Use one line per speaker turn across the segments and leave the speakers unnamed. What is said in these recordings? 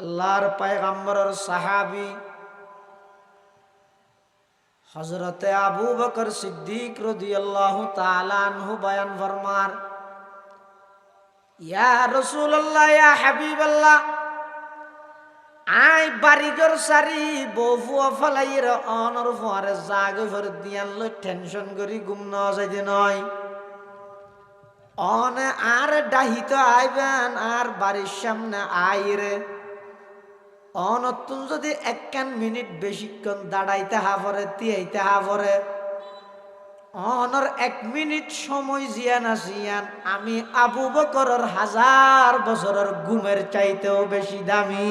আল্লাহর পায়গাম্বরের সাহাবি হজরতে আবু বকর সিদ্দিক রদিয়াল্লাহু তাআলা আনহু বয়ান former, yeah Rasulullah, yeah Habibullah, I বাড়িঘর সারি, বফু ফলাইয়ের অনর ফুয়ারে জাগ ফর দিয়ান লই টেনশন করি গুম ন যাইতে নয়। অনে আর ডাহিত আইবেন, আর বাড়ির সামনে আইরে। অনতুন যদি একখান মিনিট বেশিক্ষণ দাঁড়াইতে হাফরে, তিয়াইতে হাফরে, অনর এক মিনিট সময় জিয়ান আসিয়ান আমি আবু বকরের হাজার বছরের ঘুমের চাইতেও বেশি দামি।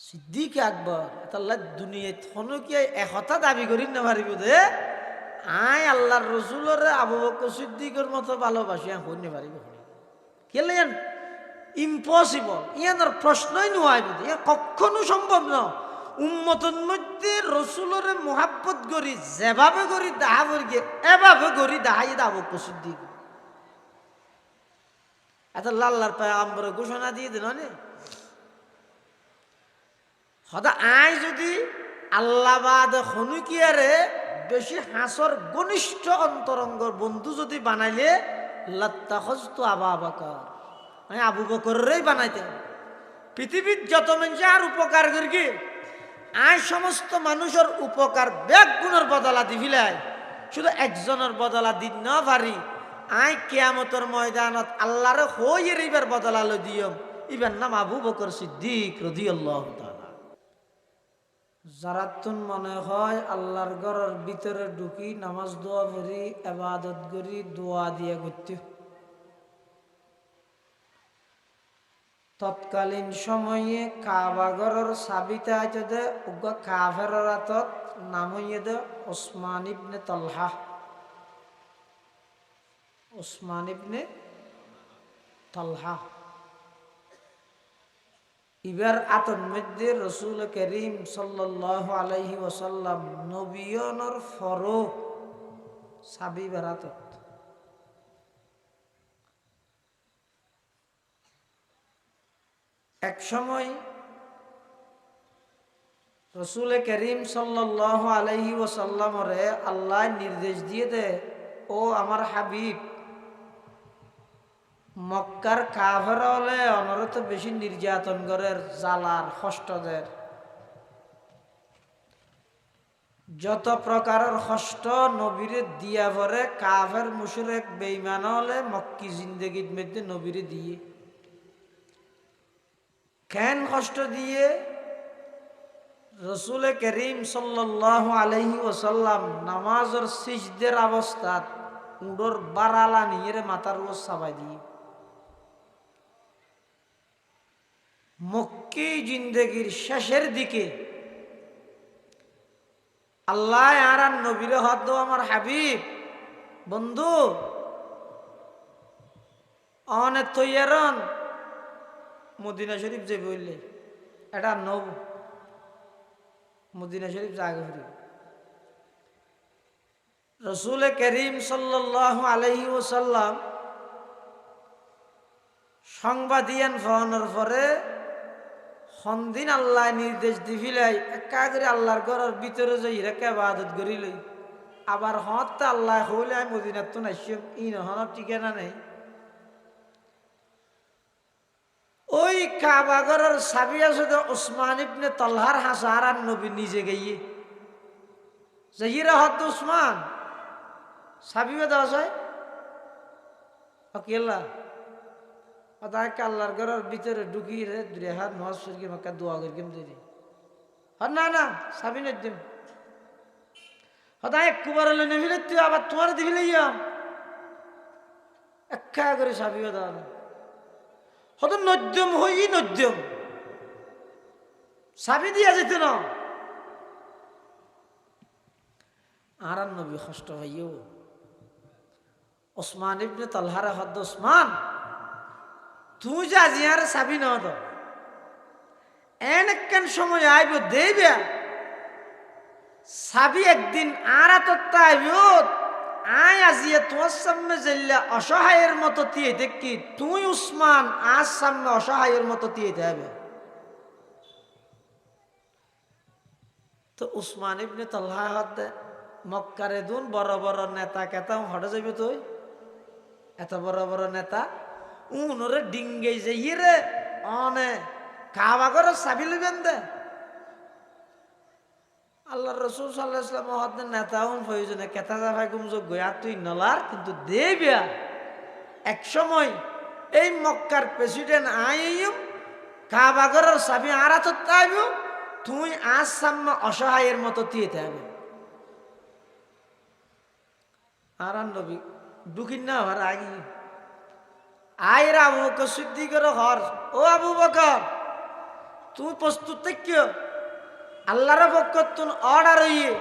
সিদ্দিক আকবর তাল্লা দুনিয়ায় থনকিয়া এহতা দাবি করি না পারিব দে আই আল্লাহর রসুলের আবু বকর সিদ্দিকের মতো ভালোবাসি, আমি হইতে পারিব কেলে ইম্পসিবল ইয়ানোর প্রশ্নই নোয়াইব ইয়া কখনো সম্ভব ন। উম্মতর মধ্যে রসুলের মোহাব্বত করি, যেভাবে করি, দাহা করি, এভাবে করি, দাহাই দাবো সিদ্দিক। এত লাল্লার পায়ে আম্বরে ঘোষণা দিয়ে দিল সদা আই যদি আল্লাহবাদ হনুকিয়ারে বেশি হাসর ঘনিষ্ঠ অন্তরঙ্গর বন্ধু যদি বানাইলে লাত্তাখজ তো আবা আবাকর। আমি আবু বকরেই বানাইতে পৃথিবীর যত মানুষ আর উপকার করি আই সমস্ত মানুষের উপকার ব্যাগ গুণের বদলা দিবিলাই শুধু একজনের বদলা দিন না পারি। আই কেয়ামতর ময়দানত আল্লাহর হই এবার বদলা লো দিয়ম। ইবার নাম আবু বকর সিদ্দিক রদিয়াল্লাহ তাআলা। যারাতুন মনে হয় আল্লাহর ঘরের ভিতরে ঢুকি নামাজ দোয়া করি এবাদত করি, দোয়া দিয়ে করতে তৎকালীন সময়ে কাবাগরের সাবিতে আছে দে উগ্র কাফের রাতত নাম হইয়ে দে ওসমান ইবনে তলহা। ওসমান ইবনে তলহা। ইবার আতন মধ্যে রসুল করিম সাল্লাহ আলাইহি ওসাল্লাম নবিয়নর ফরো সাবি বেড়াতত এক সময় রসুল করিম সাল্লাহ আলাইহি ওসাল্লামরে আল্লাহ নির্দেশ দিয়ে দে ও আমার হাবিব মক্কার কাফের হলে অনরত বেশি নির্যাতন করে জালার কষ্টদের যত প্রকারের কষ্ট নবীরে দিয়া পরে, কাফের মুশরেক বেইমান হলে মক্কি জিন্দগির মধ্যে নবীরে দিয়ে। কেন কষ্ট দিয়ে? রসুল করিম সাল্লাহ আলহি ওসাল্লাম নামাজের সিজদের অবস্থাত উডোর বারালা নিয়ে মাথার উপর সাবাই দিয়ে। মক্কি জিন্দগির শেষের দিকে আল্লাহ আর নবীর হদ আমার হাবিব। বন্ধু অনেক তৈয়ারন। মদিনা শরীফ যে বললে, এটা নব। মদিনা শরীফ জাগে ফিরি। রসুল করিম সাল্লাহ আলহি ওসাল্লাম সংবাদিয়ান ফোনের পরে সন্দিন আল্লাহ নির্দেশ দিবিলাই একা করে আল্লাহর ঘরের ভিতরে যাই রেখে আবাদত করি লই আবার হত আল্লাহ হইলে মদিনার তো নাইছিম ই নহনের ঠিকানা নেই। ওই কাবাগরের সাবি আছে তো ওসমান ইবনে হাসার আর নবী নিজে গিয়ে জাহিরা হত ওসমান। সাবি বেদা আছে অকেলা তাকে আল্লাহর ঘরের ভিতরে ঢুকি রে দুই হাত নজ সরকি মাক্কা দোয়া করি কেম দিদি হর না না সাবি না দিম হতায় কুবার হলে নেবিলে তুই আবার তোমার দিবিলে ইয়াম একা করে সাবি বেদা হত নদ্যম হই নদ্যম। সাবি দিয়া যেত না। আর নবী কষ্ট হইও। ওসমান ইবনে তালহারা হদ্দ ওসমান। তুই যা জিয়ার চাবি ন তো এন একখান সময় আইব দেবে চাবি একদিন আর আতত্তা আইব আয় আজিয়ে তোমার সামনে জেল্লা অসহায়ের মতো দিয়ে দেখি তুই উসমান আজ সামনে অসহায়ের মতো দিয়ে যাবে তো উসমান ইবনে তল্লাহ হাতে মক্কারে দুন বড় বড় নেতা কেতা হটে যাবে তুই? এত বড় বড় নেতা উনরে ডিঙ্গে যাই রে অনে খাওয়া করে চাবি লইবেন দে আল্লাহ রসুল সাল্লাহ ইসলাম হতেন নেতা হুন প্রয়োজনে কেতা যাভাই গুম যোগ গয়া তুই নলার কিন্তু দে বিয়া এক সময় এই মক্কার প্রেসিডেন্ট আইম কাবাগরের চাবি আরাত তাইব তুই আজ সামনে অসহায়ের মতো তিয়েতে হবে আর নবী দুখিন না হওয়ার আগে আবু বকর সিদ্দিকের হর। ও আবু বকর তুমি প্রস্তুত থাকিও। আল্লাহর পক্ষ তুন অর্ডার হইয়ে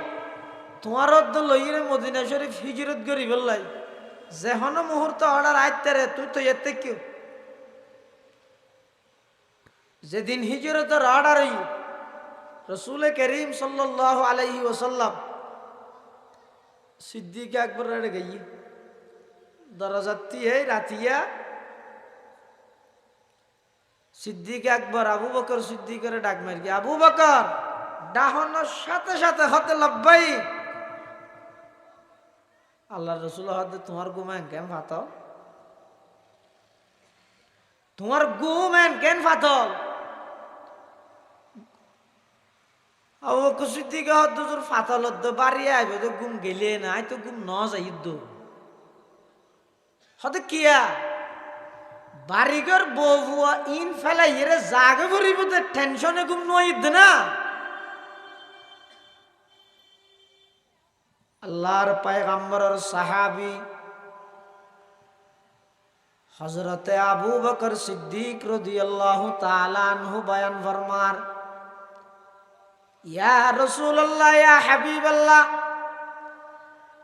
তোমার অর্ধ মদিনা শরীফ হিজরত করি বললাই যেহন মুহূর্ত অর্ডার আইতে তুই তো এতে কেউ যেদিন হিজরতের অর্ডার হই রসুল করিম সাল্লাহ আলাইহি ওসাল্লাম সিদ্দিক একবার গই দরজাতি হে রাতিয়া সিদ্দিক একবার আবু বকর সিদ্দিকের ডাক মারি গিয়ে, আবু বকর ডাহনের সাথে সাথে হতে লব্বাই আল্লাহ রসুল হতে তোমার গুমেন কেন ফাতল তোমার গুমেন কেন ফাতল আবু বকর সিদ্দিক হত ফাতল হদ্দ বাড়ি আইবে তো গুম গেলে না তো গুম ন যাই হতে কিয়া বাড়িঘর বউয়া ইন ফেলাই এরে জাগে ভরিব টেনশনে গুম নইদ না। আল্লাহর পায়গাম্বরের সাহাবি হজরতে আবু বকর সিদ্দিক রদিয়াল্লাহু আল্লাহ আনহু বয়ান former, yeah Rasulullah, yeah Habibullah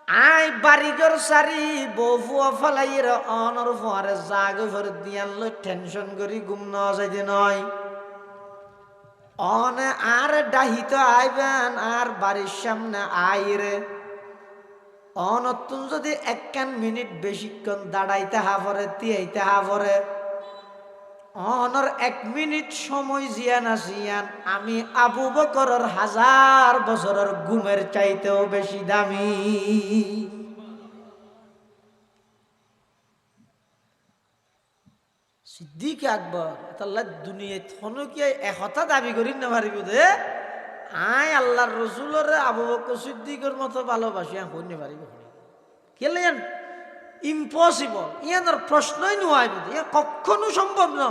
I বাড়িঘর সারি বহু ফলাইয়ের অনর ফরে জাগ ভর দিয়ান লই টেনশন করি গুম ন যাইতে নয়। অনে আর ডাহিত আইবেন, আর বাড়ির সামনে আইরে অনতুন যদি একখান মিনিট বেশিক্ষণ দাঁড়াইতে হাফরে তিয়াইতে হাফরে অনর এক মিনিট সময় জিয়ান আসিয়ান আমি আবু বকরের হাজার বছরের ঘুমের চাইতেও বেশি দামি। সিদ্দিক আকবর তাল্লা দুনিয়ায় থনকিয়া এহতা দাবি করি না পারিব দে। আয় আল্লাহর রসুলরে আবু বকর সিদ্দিকের মতো ভালোবাসি হইতে পারিব কেলে ইম্পসিবল ইয়ানোর প্রশ্নই নোয়াইব ইয়া কখনো সম্ভব না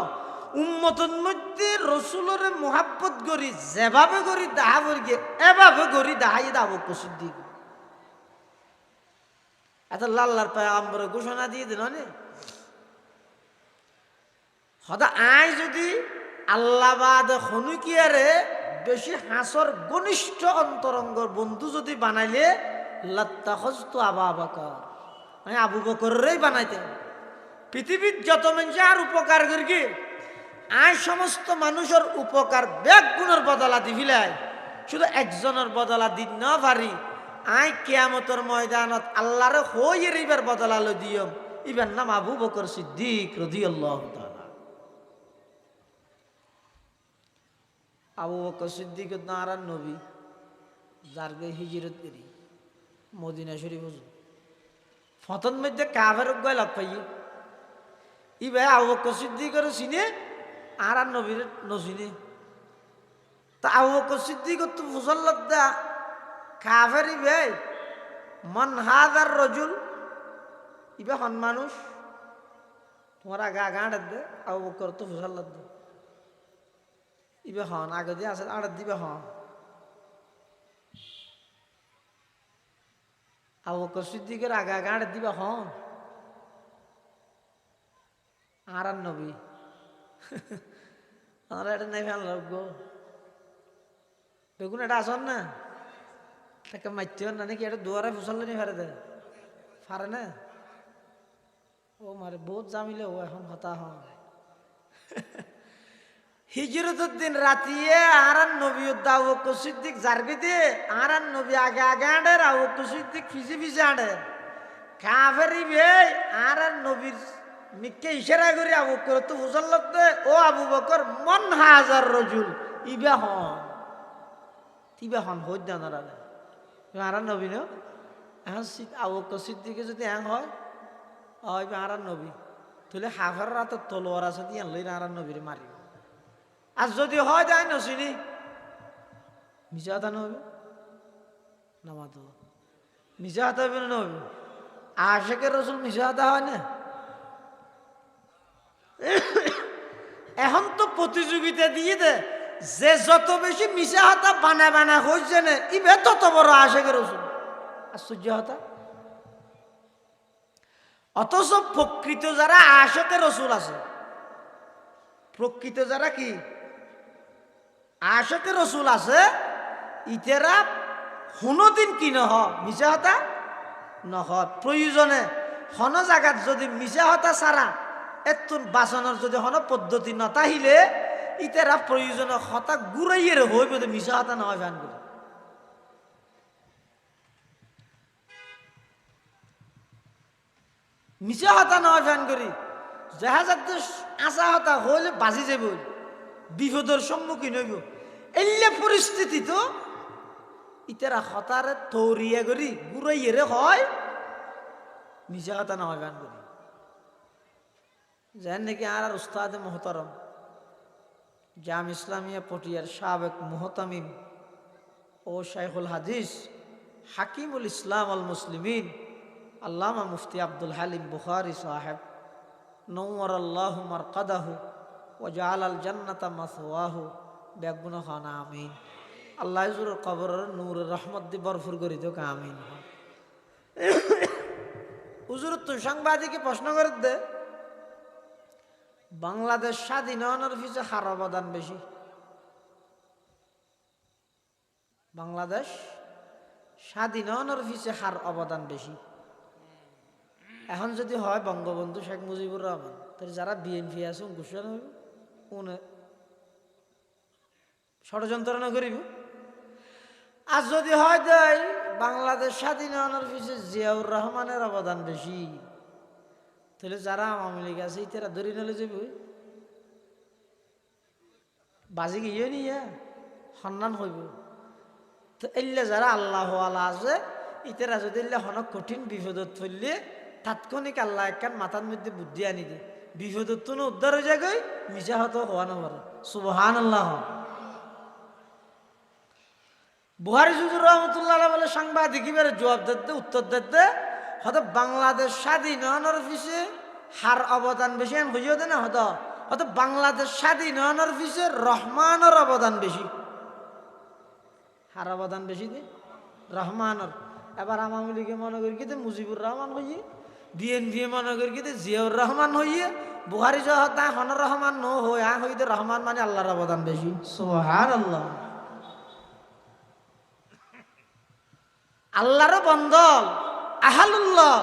উম্মতর মধ্যে রসুলরে মোহাব্বত করি, যেভাবে করি দাহা করি এভাবে করি দাহাই দাবো সিদ্দিক। এত লাল্লার পায়ে আম্বরে ঘোষণা দিয়ে দিল সদা আই যদি আল্লাহবাদ হনুকিয়ারে বেশি হাসর ঘনিষ্ঠ অন্তরঙ্গর বন্ধু যদি বানাইলে লত্তা হস্ত আবা আবাকর আমি আবু বকরেই বানাইতে পৃথিবীর যত মানুষ আর উপকার করি আই সমস্ত মানুষের উপকার ব্যাগ গুণের বদলা দি ফিলাই শুধু একজনের বদলা দিন না পারি। আই কেয়ামতর ময়দানত আল্লাহরে হই এইবার বদলা লো দিয়ম। ইবার নাম আবু বকর সিদ্দিক রদিয়াল্লাহু আবু বকর সিদ্দিক নারান নবী যারগে হিজরত করি, মদিনা শরীফ হুজুর। ফতন মধ্যে কাভের গয় লাভ পাই ই ভাই আবু বকর সিদ্দিকের চিনে আর আর নবীর নচিনে তা আবু বকর সিদ্দিক তো মুসল্লত দা ভাই মন হাজার রজুল, ইবে হন মানুষ। তোমার আগা গাঁড় দে, আবু বকর তো মুসল্লত দে। ইবে হন, আগে দিয়ে আছে আড় দিবে হন। আবু বকর সিদ্দিকের আগা গাঁড় দিবে হন। আর নবী। আমরা এটা নাই ফেল গো। বেগুন এটা আসন না? তাকে মারতেও না, নাকি এটা দুয়ারে ফুসলে নি ফারে দে ফারে না? ও মারে, বহুত জামিলে ও এখন হতা হন হিজরতের দিন রাতিয়ে আর নবী দাও সিদ্দিক জারবি দে আর নবী আগে আগে আঁড়ে রাও সিদ্দিক ফিসে ফিসে আঁড়ে। কাফেরি বে আর আর নবীর মিকে ইশারা করে আবু বকর, তো বুঝার লাগতে ও আবু বকর, মন হাজার রজুল, ইবা হন, তিবা হন হই না আর নবী ন? এখন আবু বকর সিদ্দিকে যদি হয় হয় আর নবী। তাহলে হাফার রাত তলোয়ার আছে দিয়ে লই আর নবীর মারিব। আর যদি হয় যায় নসিনি। মিশা হাতা নবী? নামাত মিশা হাতা নবী। আশেকের রসুল মিশা হাতা হয় না? এখন তো প্রতিযোগিতা দিয়ে দে, যে যত বেশি মিশা হাতা বানা বানা হয়েছে না ইবে তত বড় আশেকের রসুল আশ্চর্য হতা অথচ প্রকৃত যারা আশেকের রসুল আছে, প্রকৃত যারা কি? আশেকের রসুল আছে, ইতেরা দিন কি নহ মিশা হতা নহ, প্রয়োজনে হন জাগাত যদি মিশা হতা সারা এতুন বাসনের যদি হন পদ্ধতি নতাহিলে ইতেরা প্রয়োজনে হতা ঘুরাইয়ের হইব মিশা হতা নহয় ফ্যান করে মিশা হতা নহয় ফ্যান করি। জাহাজাত আশা হতা হইলে বাজি যাব বিপদের সম্মুখীন হইব। এলে পরিস্থিতি তো, ইতারা হতারে তৌরিয়া করি ঘুরাইয়েরে হয় মিশা হতা নহয় ফ্যান করি। যেন নাকি আর আর উস্তাদ মোহতরম। জাম ইসলামিয়া পটিয়ার সাবেক মোহতামিম ও শাইখুল হাদিস হাকিমুল ইসলাম আল মুসলিমিন আল্লামা মুফতি আব্দুল হালিম বুখারি সাহেব। নৌর আল্লাহ মারকাদাহু ও জাল আল জান্নাতা মাসওয়াহু। বেগুন খান আমিন। আল্লাহ কবর নূর রহমত দি বরফুর করি তো আমিন। হুজুর তো সাংবাদিকে প্রশ্ন করে দে। বাংলাদেশ স্বাধীন হওয়ার পিছিয়ে হার অবদান বেশি। বাংলাদেশ স্বাধীন হওয়ার পিছিয়ে হার অবদান বেশি। এখন যদি হয় বঙ্গবন্ধু শেখ মুজিবুর রহমান, তাহলে যারা বিএনপি আছে ঘোষণা হইব, উনি ষড়যন্ত্র না করিব। আর যদি হয় দেয় বাংলাদেশ স্বাধীন হওয়ার পিছিয়ে জিয়াউর রহমানের অবদান বেশি। তাহলে যারা আওয়ামী লীগ আছে তারা ধরে নিলে যাব বাজি গিয়ে নিয়ে সন্ধান হইব। তো এলে যারা আল্লাহ আলা আছে ইতারা যদি এলে হনক কঠিন বিপদত ফেললে তাৎক্ষণিক আল্লাহ একখান মাথার মধ্যে বুদ্ধি আনি দে। বিপদত তো উদ্ধার হয়ে যায় গই মিশা হতো হওয়া না সুবহান আল্লাহ বুহারি জুজুর রহমতুল্লাহ বলে সাংবাদিক জবাব দিতে, উত্তর দিতে হয়তো বাংলাদেশ স্বাধীন হওয়ার পিছিয়ে হার অবদান বেশি, আমি বুঝিয়ে দে না হয়তো। হয়তো বাংলাদেশ স্বাধীন হওয়ার পিছিয়ে রহমানের অবদান বেশি। হার অবদান বেশি দে, রহমানের। এবার আওয়ামী লীগে মনে করি কিন্তু মুজিবুর রহমান হইয়ে বিএনপি মনে করি কিন্তু জিয়াউর রহমান হইয়ে, বুহারি জহতা হনর রহমান, ন হই আ হইতে রহমান মানে আল্লাহর অবদান বেশি। সোহার আল্লাহ আল্লাহর বন্দল। আহালুল্লাহ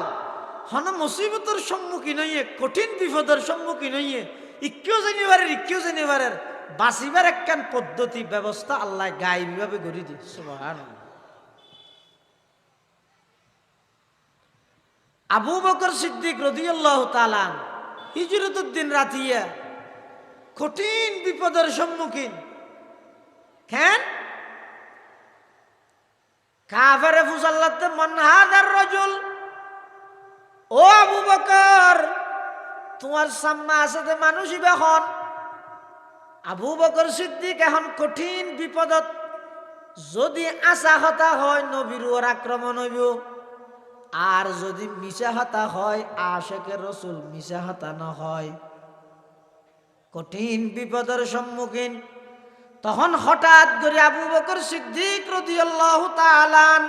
হন মুসিবতের সম্মুখীন হইয়ে, কঠিন বিপদের সম্মুখীন হইয়ে ইকেও জানিবারের ইকেও জানিবারের বাঁচিবার একখান পদ্ধতি, ব্যবস্থা আল্লাহ গাইবীভাবে গড়ি দিয়ে আবু বকর সিদ্দিক রদিয়াল্লাহ তালান হিজরতুদ্দিন রাতিয়া কঠিন বিপদের সম্মুখীন, কেন? কাফেরে ফুসাল্লাতে মন হাজার রজুল। ও আবু বকর, তোমার সামনে আছে যে মানুষই এখন। আবু বকর সিদ্দিক এখন কঠিন বিপদত। যদি আশা হতা হয় নবীর ওর আক্রমণ হইব। আর যদি মিশা হতা হয় আশেকের রসুল মিশা হতা না হয়। কঠিন বিপদের সম্মুখীন তখন হঠাৎ করে আবু বকর সিদ্দিক রদিয়াল্লাহ তালান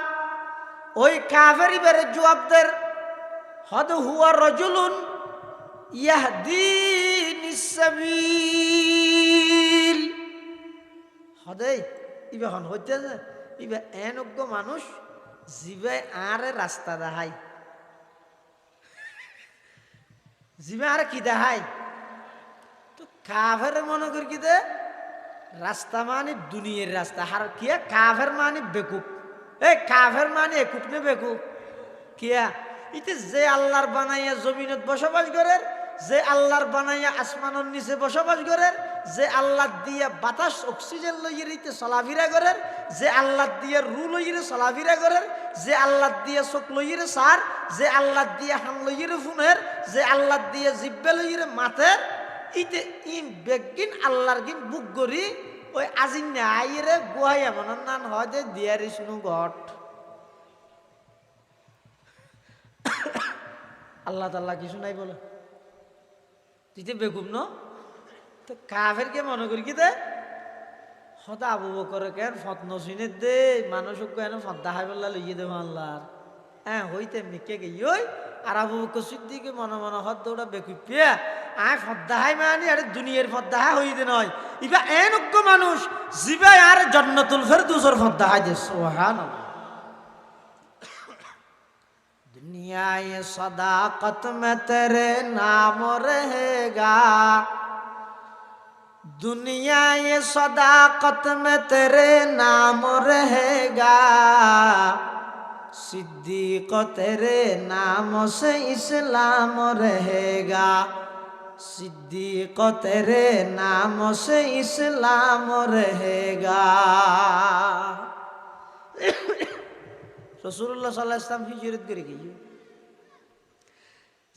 ওই কাফেরি বেড়ে জবাবদের, হদ হুয়া রজুলুন হদে, ইবে হন মানুষ, জিবে আরে রাস্তা দেখাই। জিবে আরে কি তো কাফের মনে করি কি দে রাস্তা মানে দুনিয়ার রাস্তা। আর কিয়া? কাফের মানে বেকুব। এ কাফের মানে একুপ নে বেকুব? কিয়া? ইতে যে আল্লাহর বানাইয়া জমিনত বসবাস করেন যে আল্লাহর বানাইয়া আসমানের নিচে বসবাস করেন যে আল্লাহ দিয়া বাতাস, অক্সিজেন লইয়ে ইতে চলাফিরা করেন যে আল্লাহ দিয়ে রু লইয়ে চলাফিরা করেন যে আল্লাহ দিয়ে চোখ লইয়ে সার, যে আল্লাহ দিয়ে হান লইয়ে ফুনের, যে আল্লাহ দিয়ে জিব্বে লইয়ে মাথের ইতে ইন বেগিন আল্লাহর গিন বুক করি ওই আজিন আইরে গুহাই এমন নান হয় যে দিয়ার ইসনু ঘট আল্লাহ তাল্লাহ কিছু নাই বলে? তুই তো বেগুম ন? তো কাফের কে মনে করি কি দে হতা আবু বকরে কেন ফত নসিনে দে, মানুষ কেন ফদ্দা হাই বললা লইয়ে দেব আল্লাহর। হ্যাঁ হইতে মিকে গে ওই। আর আবু বকর সিদ্দিকে মনে মনে হদ দৌড়া বেকুপিয়া আয় ফদ্দা হাই মানি আরে দুনিয়ার ফদ্দা হাই হইতে নয় ইবা এন অজ্ঞ মানুষ জিবা আর জন্নতুল ফের দুসর ফদ্দা হাই দে সোহান दुनिया ये सदाकत में तेरे नाम रहेगा दुनिया ये सदाकत में तेरे नाम रहेगा सिद्दीक तेरे नाम से इस्लाम रहेगा সিদ্দিক তেরে নাম সে ইসলাম রহেগা। রসুল্লাহ সাল্লাহ ইসলাম হিজরত করে গিয়ে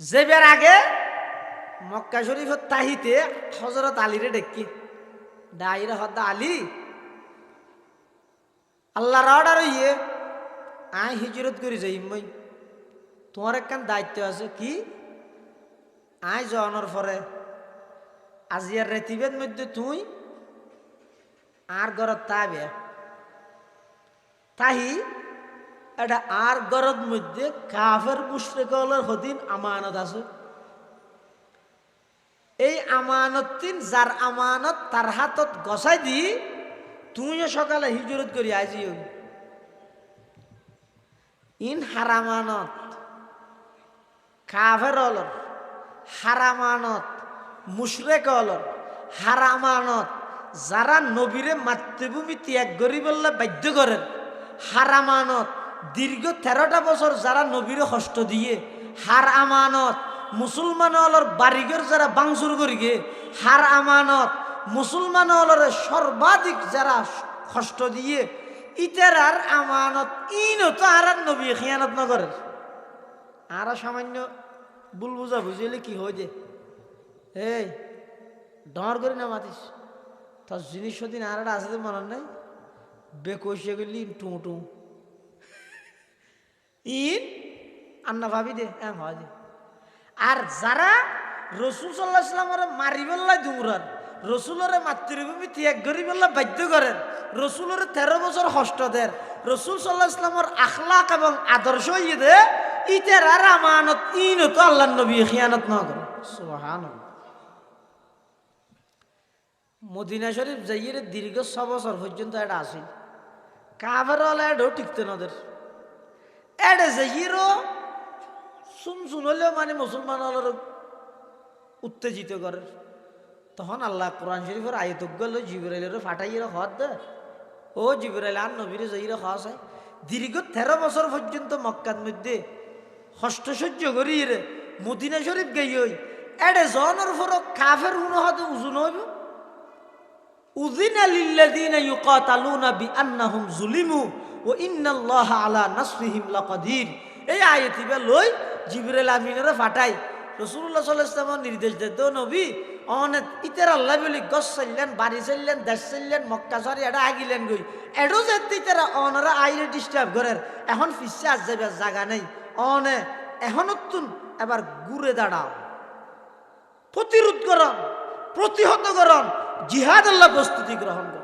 জেবের আগে মক্কা শরীফের তাহিতে হজরত আলীরে ডেকি, ডাইরে হদ্দা আলী, আল্লাহর অর্ডার ইয়ে আই হিজরত করে যাই মই। তোমার একখান দায়িত্ব আছে কি? আই জনের পরে আজিয়ার রেতিবের মধ্যে তুই আর ঘরত তাবে তাহি, এটা আর গরদ মধ্যে কাফের মুশ্রেকলের হদিন আমানত আছে। এই আমানত তিন যার আমানত তার হাতত গছাই দি, তুইও সকালে হিজরত করি আজি ইন হারামানত কাফের অলর হারামানত, মুশরেক অলর হারামানত, যারা নবীরে মাতৃভূমি ত্যাগ করি বললে বাধ্য করেন। হারামানত, দীর্ঘ তেরোটা বছর যারা নবীর কষ্ট দিয়ে হার আমানত মুসলমান হলর বাড়িঘর যারা বাংসুর করিগে হার আমানত মুসলমান হলর সর্বাধিক যারা কষ্ট দিয়ে, ইতার আর আমানত ইন তো আর নবী খিয়ানত নগর আর সামান্য বুল বুঝা বুঝিলে কি হয় যে? এই, ডর করি না মাতিস। তোর জিনিস দিন আর আছে মনে নাই? বেকসে গেলি টু টু। ইন, আন্না ভাবি দে হ্যাঁ হয় দে। আর যারা রসুল সাল্লাহ ইসলামরে মারি বললাই দুমরার রসুলরে মাতৃভূমি ত্যাগ করি বাধ্য করেন রসুলরে তেরো বছর হষ্ট দেন, রসুল সাল্লাহ ইসলামর আখলাক এবং আদর্শ ইয়ে দে ইতের আর আমানত, ইন তো আল্লাহ নবী, খিয়ানত ন করে। সোহান মদিনা শরীফ যাইয়ে দীর্ঘ ছ বছর পর্যন্ত এটা আসি কাবের হলে এটাও টিকতে নদের এডে যে হিরো শুন শুন হলেও মানে মুসলমান উত্তেজিত করে। তখন আল্লাহ কোরআন শরীফের আয়তজ্ঞ হলো জিবরাইলের ফাটাইয়ের হদ দে। ও জিবরাইল, আর নবীরে হস হয় দীর্ঘ তেরো বছর পর্যন্ত মক্কার মধ্যে হস্ত সহ্য করি রে মদিনা শরীফ গেই এডে জনের ফর কাফের হুন হতে উজুন হইব। উদিনা লিল্লাযীনা ইউকাতালুনা বিআন্নাহুম যুলিমু ও ইন্নাল্লাহা আলা নাসরিহিম লাকাদির। এই আয়াতিবা লই জিবরাইল আমিনের ফাটাই আলাইহি ওয়াসাল্লাম নির্দেশ দেদ নবী, অনেক ইতার আল্লাহ বলি, গছ চাইলেন বাড়ি চাইলেন দেশ চাইলেন মক্কা সরি এটা আগিলেন গই। এডো যে ইতারা অনরা আইরে ডিস্টার্ব করেন এখন ফিসে আজ যাবে জায়গা নেই। অনে এখন তুন এবার ঘুরে দাঁড়াও। প্রতিরোধ করান প্রতিহত করান জিহাদ আল্লাহ প্রস্তুতি গ্রহণ করুন।